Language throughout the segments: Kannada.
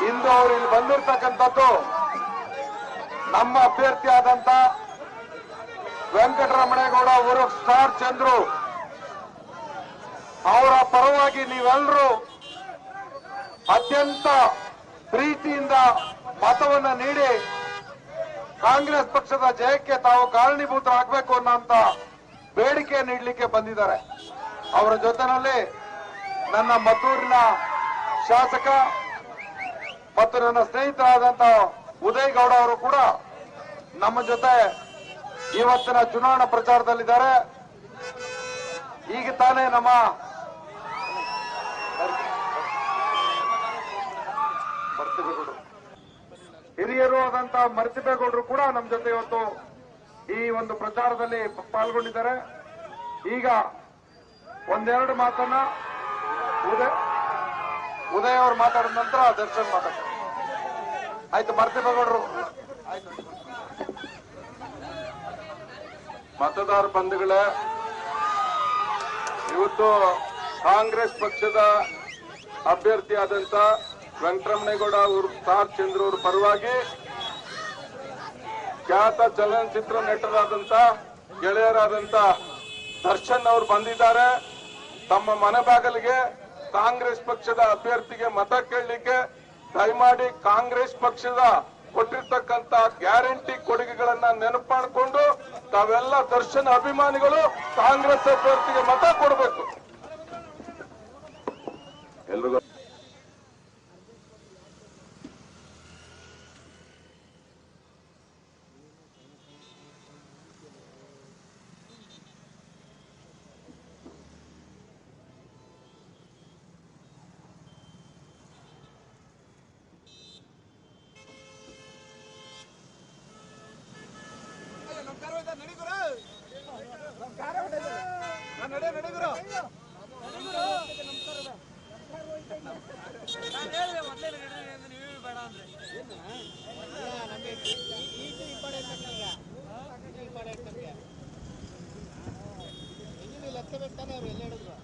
ಇಂದು ಅವರು ಇಲ್ಲಿ ಬಂದಿರ್ತಕ್ಕಂಥದ್ದು ನಮ್ಮ ಅಭ್ಯರ್ಥಿ ಆದಂತ ವೆಂಕಟರಮಣೇಗೌಡ ಅವರು ಸ್ಟಾರ್ ಚಂದ್ರು. ಅವರ ಪರವಾಗಿ ನೀವೆಲ್ಲರೂ ಅತ್ಯಂತ ಪ್ರೀತಿಯಿಂದ ಮತವನ್ನ ನೀಡಿ ಕಾಂಗ್ರೆಸ್ ಪಕ್ಷದ ಜಯಕ್ಕೆ ತಾವು ಕಾರಣೀಭೂತರಾಗಬೇಕು ಅನ್ನೋಂತ ಬೇಡಿಕೆ ನೀಡಲಿಕ್ಕೆ ಬಂದಿದ್ದಾರೆ. ಅವರ ಜೊತೆನಲ್ಲಿ ನನ್ನ ಮದ್ದೂರಿನ ಶಾಸಕ ಮತ್ತು ನನ್ನ ಸ್ನೇಹಿತರಾದಂತ ಉದಯ್ ಗೌಡ ಅವರು ಕೂಡ ನಮ್ಮ ಜೊತೆ ಇವತ್ತಿನ ಚುನಾವಣಾ ಪ್ರಚಾರದಲ್ಲಿದ್ದಾರೆ. ಈಗ ತಾನೇ ನಮ್ಮ ಮರ್ತಿಬೇಗೌಡರು. ಹಿರಿಯರು ಆದಂತ ಮರ್ತಿಬೇಗೌಡರು ಕೂಡ ನಮ್ಮ ಜೊತೆ ಇವತ್ತು ಈ ಒಂದು ಪ್ರಚಾರದಲ್ಲಿ ಪಾಲ್ಗೊಂಡಿದ್ದಾರೆ. ಈಗ ಒಂದೆರಡು ಮಾತನ್ನ ಉದಯ, ಉದಯ್ ಅವರು ಮಾತಾಡಿದ ನಂತರ ದರ್ಶನ್ ಮಾತಾಡ್ತಾರೆ. ಆಯ್ತು ಮರ್ತಿಬೇಗೌಡರು ಆಯ್ತು ಮತದಾರ ಬಂಧುಗಳೇ, ಇವತ್ತು ಕಾಂಗ್ರೆಸ್ ಪಕ್ಷದ ಅಭ್ಯರ್ಥಿಯಾದಂತ ವೆಂಕಟರಮಣೇಗೌಡ ಅವರು, ತಾರ್ ಚಂದ್ರ ಅವರ ಪರವಾಗಿ ಖ್ಯಾತ ಚಲನಚಿತ್ರ ನಟರಾದಂತ ಗೆಳೆಯರಾದಂತ ದರ್ಶನ್ ಅವರು ಬಂದಿದ್ದಾರೆ. ತಮ್ಮ ಮನೆ ಬಾಗಿಲಿಗೆ ಕಾಂಗ್ರೆಸ್ ಪಕ್ಷದ ಅಭ್ಯರ್ಥಿಗೆ ಮತ ಕೇಳಲಿಕ್ಕೆ ದಯಮಾಡಿ ಕಾಂಗ್ರೆಸ್ ಪಕ್ಷದ ಕೊಟ್ಟಿರ್ತಕ್ಕಂತ ಗ್ಯಾರಂಟಿ ಕೊಡುಗೆಗಳನ್ನ ನೆನಪು ಮಾಡಿಕೊಂಡು ತಾವೆಲ್ಲ ದರ್ಶನ್ ಅಭಿಮಾನಿಗಳು ಕಾಂಗ್ರೆಸ್ ಅಭ್ಯರ್ಥಿಗೆ ಮತ ಕೊಡಬೇಕು. ಎಲ್ರಿಗೂ ಇಂಪಾರ್ಟೆಂಟ್ ನಮಗೆ ಲೆಕ್ಕ ಬೇಕಾನೆ ಅವ್ರು ಎಲ್ಲ ಹೇಳಿದ್ರು?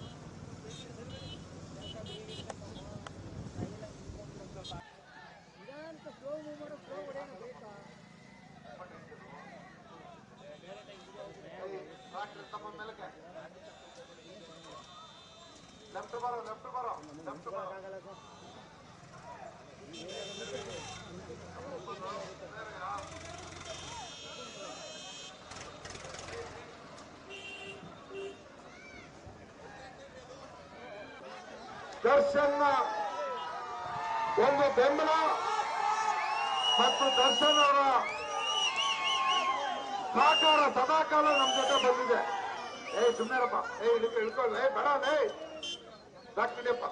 ಲೆಫ್ಟ್ ಬರೋ ಲೆಫ್ಟ್ ಬರೋ ಲೆಫ್ಟ್ ಬರೋ ದರ್ಶನ್ನ ಒಂದು ಬೆಂಬಲ ಮತ್ತು ದರ್ಶನ್ ಅವರ ಸಹಕಾರ ಸದಾಕಾಲ ನಮ್ಮ ಜೊತೆ ಬಂದಿದೆ. ಏಯ್ ಸುಮ್ಮನೆರಪ್ಪ ಏಯ್ ಇಳ್ಕೊ. ಇಳ್ಕೊಳ್ಳ ಏ ಬೇಡ ಸಾಕ್ತಿದೆಯಪ್ಪ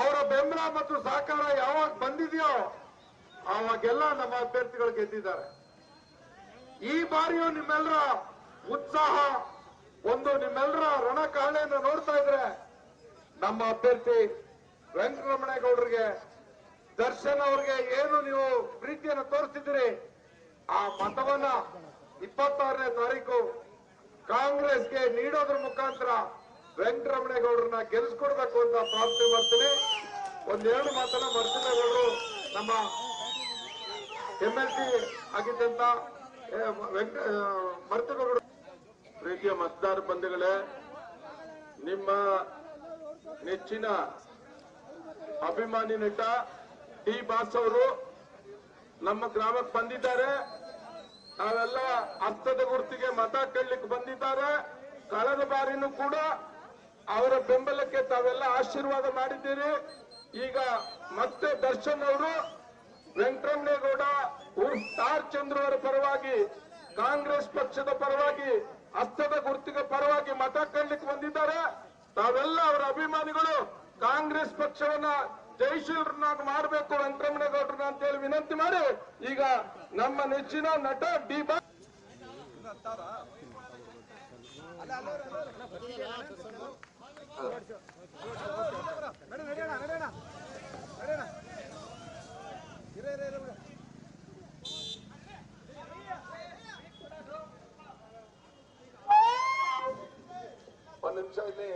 ಅವರ ಬೆಂಬಲ ಮತ್ತು ಸಹಕಾರ ಯಾವಾಗ ಬಂದಿದೆಯೋ ಅವಾಗೆಲ್ಲ ನಮ್ಮ ಅಭ್ಯರ್ಥಿಗಳು ಗೆದ್ದಿದ್ದಾರೆ. ಈ ಬಾರಿಯೂ ನಿಮ್ಮೆಲ್ಲರ ಉತ್ಸಾಹ, ಒಂದು ನಿಮ್ಮೆಲ್ಲರ ರಣಕಾಳೆಯನ್ನು ನೋಡ್ತಾ ಇದ್ರೆ ನಮ್ಮ ಅಭ್ಯರ್ಥಿ ವೆಂಕಟರಮಣೇಗೌಡರಿಗೆ, ದರ್ಶನ್ ಅವ್ರಿಗೆ ಏನು ನೀವು ಪ್ರೀತಿಯನ್ನು ತೋರಿಸ್ತಿದ್ದೀರಿ, ಆ ಮತವನ್ನ ಇಪ್ಪತ್ತಾರನೇ ತಾರೀಕು ಕಾಂಗ್ರೆಸ್ಗೆ ನೀಡೋದ್ರ ಮುಖಾಂತರ ವೆಂಕಟರಮಣೇಗೌಡರನ್ನ ಗೆಲ್ಸ್ಕೊಡ್ಬೇಕು ಅಂತ ಪ್ರಾರ್ಥನೆ ಮಾಡ್ತೀನಿ. ಒಂದೆರಡು ಮಾತನ್ನ ಮರ್ತಿಮೇಗೌಡರು ನಮ್ಮ ಎಂ ಎಲ್ ಸಿ ಆಗಿದ್ದಂತ ಮರ್ತಿಮೇಗೌಡರು ಪ್ರೀತಿಯ ಮತದಾರ ಬಂಧುಗಳೇ, ನಿಮ್ಮ ನೆಚ್ಚಿನ ಅಭಿಮಾನಿ ನಟ ಟಿ ಬಾಸ್ ಅವರು ನಮ್ಮ ಗ್ರಾಮಕ್ಕೆ ಬಂದಿದ್ದಾರೆ. ನಾವೆಲ್ಲ ಹಸ್ತದ ಗುರುತಿಗೆ ಮತ ಕೇಳಲಿಕ್ಕೆ ಬಂದಿದ್ದಾರೆ. ಕಳೆದ ಬಾರಿನೂ ಕೂಡ ಅವರ ಬೆಂಬಲಕ್ಕೆ ತಾವೆಲ್ಲ ಆಶೀರ್ವಾದ ಮಾಡಿದ್ದೀರಿ. ಈಗ ಮತ್ತೆ ದರ್ಶನ್ ಅವರು, ವೆಂಕಟರಮಣೇಗೌಡ ಸ್ಟಾರ್ ಚಂದ್ರ ಅವರ ಪರವಾಗಿ, ಕಾಂಗ್ರೆಸ್ ಪಕ್ಷದ ಪರವಾಗಿ, ಹಸ್ತದ ಗುರುತಿಗೆ ಪರವಾಗಿ ಮತ ಕೇಳಲಿಕ್ಕೆ ಬಂದಿದ್ದಾರೆ. ತಾವೆಲ್ಲ ಅವರ ಅಭಿಮಾನಿಗಳು, ಕಾಂಗ್ರೆಸ್ ಪಕ್ಷವನ್ನ ಜಯಶೀಲರನ್ನಾಗಿ ಮಾಡಬೇಕು, ವೆಂಕಟರಮಣೇಗೌಡರನ್ನ ಅಂತ ಹೇಳಿ ವಿನಂತಿ ಮಾಡಿ, ಈಗ ನಮ್ಮ ನೆಚ್ಚಿನ ನಟ ಡಿ ಬಾ ಒಂದು ನಿಮಿಷ ಇಲ್ಲಿ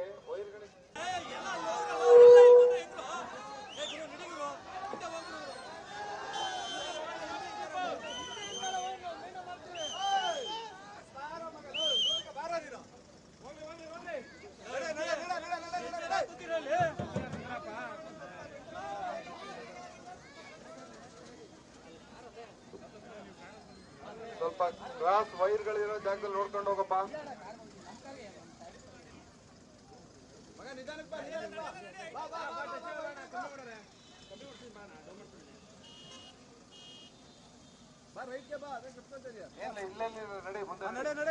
ಸ್ವಲ್ಪ ಕ್ರಾಸ್ ವೈರ್ಗಳಿರೋ ಜಾಗದಲ್ಲಿ ನೋಡ್ಕೊಂಡು ಹೋಗಪ್ಪ ಇಲ್ಲ ನಡಿ ಮುಂದೆ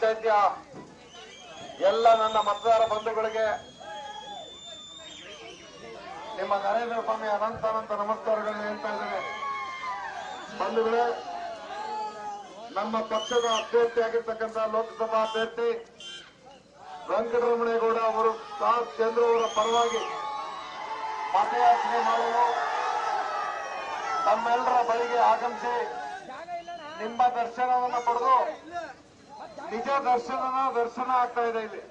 ಪಂಚಾಯತಿಯ, ಎಲ್ಲ ನನ್ನ ಮತದಾರ ಬಂಧುಗಳಿಗೆ ನಿಮ್ಮ ನರೇಂದ್ರ ಸ್ವಾಮಿ ಅನಂತ ಅನಂತ ನಮಸ್ಕಾರಗಳನ್ನು ಹೇಳ್ತಾ ಇದ್ದೇನೆ. ಬಂಧುಗಳೇ, ನಮ್ಮ ಪಕ್ಷದ ಅಭ್ಯರ್ಥಿಯಾಗಿರ್ತಕ್ಕಂಥ ಲೋಕಸಭಾ ಅಭ್ಯರ್ಥಿ ವೆಂಕಟರಮಣೇಗೌಡ ಅವರು ಸ್ಟಾರ್ ಚಂದ್ರ ಅವರ ಪರವಾಗಿ ಮತಯಾಚನೆ ಮಾಡಲು ನಮ್ಮೆಲ್ಲರ ಬಳಿಗೆ ಆಗಮಿಸಿ ನಿಮ್ಮ ದರ್ಶನವನ್ನು ಪಡೆದು ನಿಜ ದರ್ಶನನ ದರ್ಶನ ಆಗ್ತಾ ಇದೆ ಇಲ್ಲಿ.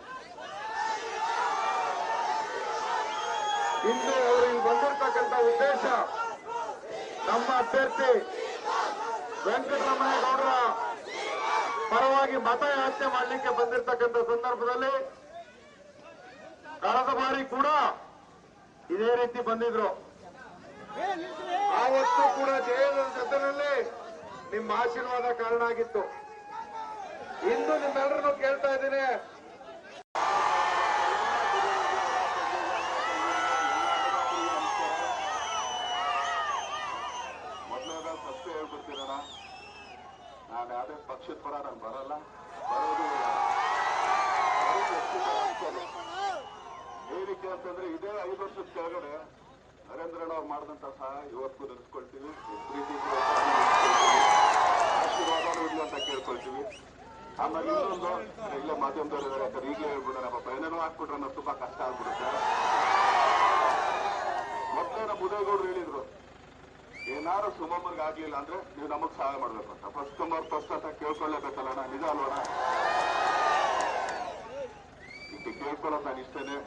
ಇಂದು ಅವರು ಇಲ್ಲಿ ಬಂದಿರತಕ್ಕಂಥ ಉದ್ದೇಶ ನಮ್ಮ ಅಭ್ಯರ್ಥಿ ವೆಂಕಟರಮಣೇಗೌಡರ ಪರವಾಗಿ ಮತಯಾಚನೆ ಮಾಡಲಿಕ್ಕೆ ಬಂದಿರತಕ್ಕಂಥ ಸಂದರ್ಭದಲ್ಲಿ ಕಳೆದ ಬಾರಿ ಕೂಡ ಇದೇ ರೀತಿ ಬಂದಿದ್ರು. ಆವತ್ತು ಕೂಡ ಜಯದ ಜೊತೆಯಲ್ಲಿ ನಿಮ್ಮ ಆಶೀರ್ವಾದ ಕಾರಣ ಆಗಿತ್ತು. ಇಂದು ನಿಮ್ಮೆಲ್ಲರನ್ನು ಕೇಳ್ತಾ ಇದ್ದೀನಿ. ಮೊದಲನೇದ ಫಸ್ಟ್ ಹೇಳ್ಬಿಡ್ತೀರಣ ನಾನು ಯಾವುದೇ ಪಕ್ಷದ ಪರ ನಾನು ಬರಲ್ಲ. ಬರೋದು ಏನಕ್ಕೆ ಅಂತಂದ್ರೆ ಇದೇ ಐದು ವರ್ಷದ ಕೆಳಗಡೆ ನರೇಂದ್ರಣ್ಣ ಅವ್ರು ಮಾಡಿದಂತ ಸಹ ಇವತ್ತು ನೆನೆಸ್ಕೊಳ್ತೀವಿ. ಪ್ರೀತಿ ಆಶೀರ್ವಾದ ಅಂತ ಕೇಳ್ಕೊಳ್ತೀವಿ. ಆಮೇಲೆ ಇನ್ನೊಂದು. ಇಲ್ಲೇ ಮಾಧ್ಯಮದವ್ರು ಇದ್ದಾರೆ ಯಾಕಂದ್ರೆ ಈಗಲೇ ಹೇಳ್ಬಿಡೋಣ ಪಾಪ ಏನೇನೋ ಹಾಕ್ಬಿಟ್ರೆ ಅನ್ನೋದು ತುಂಬಾ ಕಷ್ಟ ಆಗ್ಬಿಡುತ್ತೆ. ಮೊದಲೇ ನಮ್ಮ ಉದಯಗೌಡರು ಹೇಳಿದ್ರು ಏನಾರು ಸುಮಮ್ಮರ್ಗೆ ಆಗ್ಲಿಲ್ಲ ಅಂದ್ರೆ ನೀವು ನಮಗ್ ಸಹಾಯ ಮಾಡ್ಬೇಕು ಅಂತ. ಫಸ್ಟ್ ಕಮರ್ ಫಸ್ಟ್ ಅಂತ ಕೇಳ್ಕೊಳ್ಳೇಬೇಕಲ್ಲ ಅಣ್ಣ, ನಿಜ ಅಲ್ವಣ ಈಗ ಕೇಳ್ಕೊಳ್ಳೋದು ನಾನು ಇಷ್ಟೇನೆ.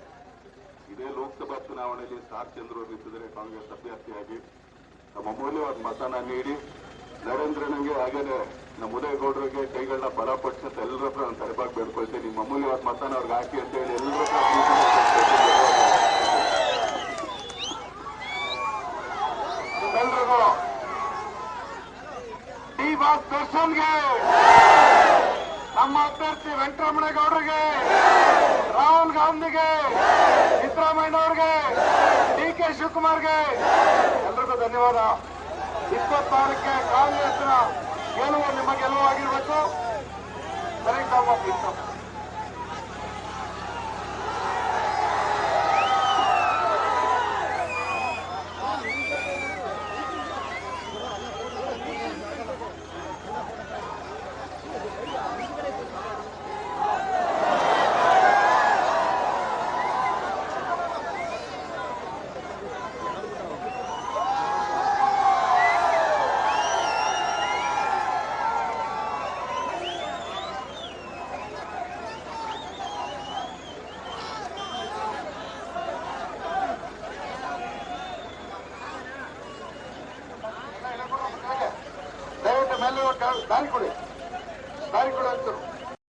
ಇದೇ ಲೋಕಸಭಾ ಚುನಾವಣೆಯಲ್ಲಿ ಸ್ಟಾರ್ ಚಂದ್ರ ನಿಂತಿದ್ದಾರೆ ಕಾಂಗ್ರೆಸ್ ಅಭ್ಯರ್ಥಿಯಾಗಿ. ತಮ್ಮ ಮೌಲ್ಯವಾದ ಮತನ ನೀಡಿ ನರೇಂದ್ರನಿಗೆ ಹಾಗೇನೆ, ನಮ್ಮ ಉದಯಗೌಡರಿಗೆ ಕೈಗಳನ್ನ ಬಲ ಅಂತ ಎಲ್ಲರ ಹತ್ರ ನಾನು ತರಬಾಗಿ ಬೇಡ್ಕೊಳ್ತೀನಿ ನಿಮ್ಮ ಅಮೂಲ್ಯವಾದ ಮತನ ಅವ್ರಿಗೆ ಹಾಕಿ ಅಂತ ಹೇಳಿ ಎಲ್ಲರ. ನಿಮ್ಮೆಲ್ರಿಗೂ ಡಿ ನಮ್ಮ ಅಭ್ಯರ್ಥಿ ವೆಂಕಟರಮಣೇಗೌಡರಿಗೆ, ರಾಹುಲ್ ಗಾಂಧಿಗೆ, ಸಿದ್ದರಾಮಯ್ಯನವ್ರಿಗೆ, ಡಿ ಕೆ ಶಿವಕುಮಾರ್ಗೆ ಎಲ್ರಿಗೂ ಧನ್ಯವಾದ ಇಪ್ಪತ್ತಾರಕ್ಕೆ ಕಾಂಗ್ರೆಸ್ನ ಗೆಲುವು ನಿಮ್ಮ ಗೆಲುವಾಗಿರಬೇಕು. ಸರಿ ತಾವು 何これ？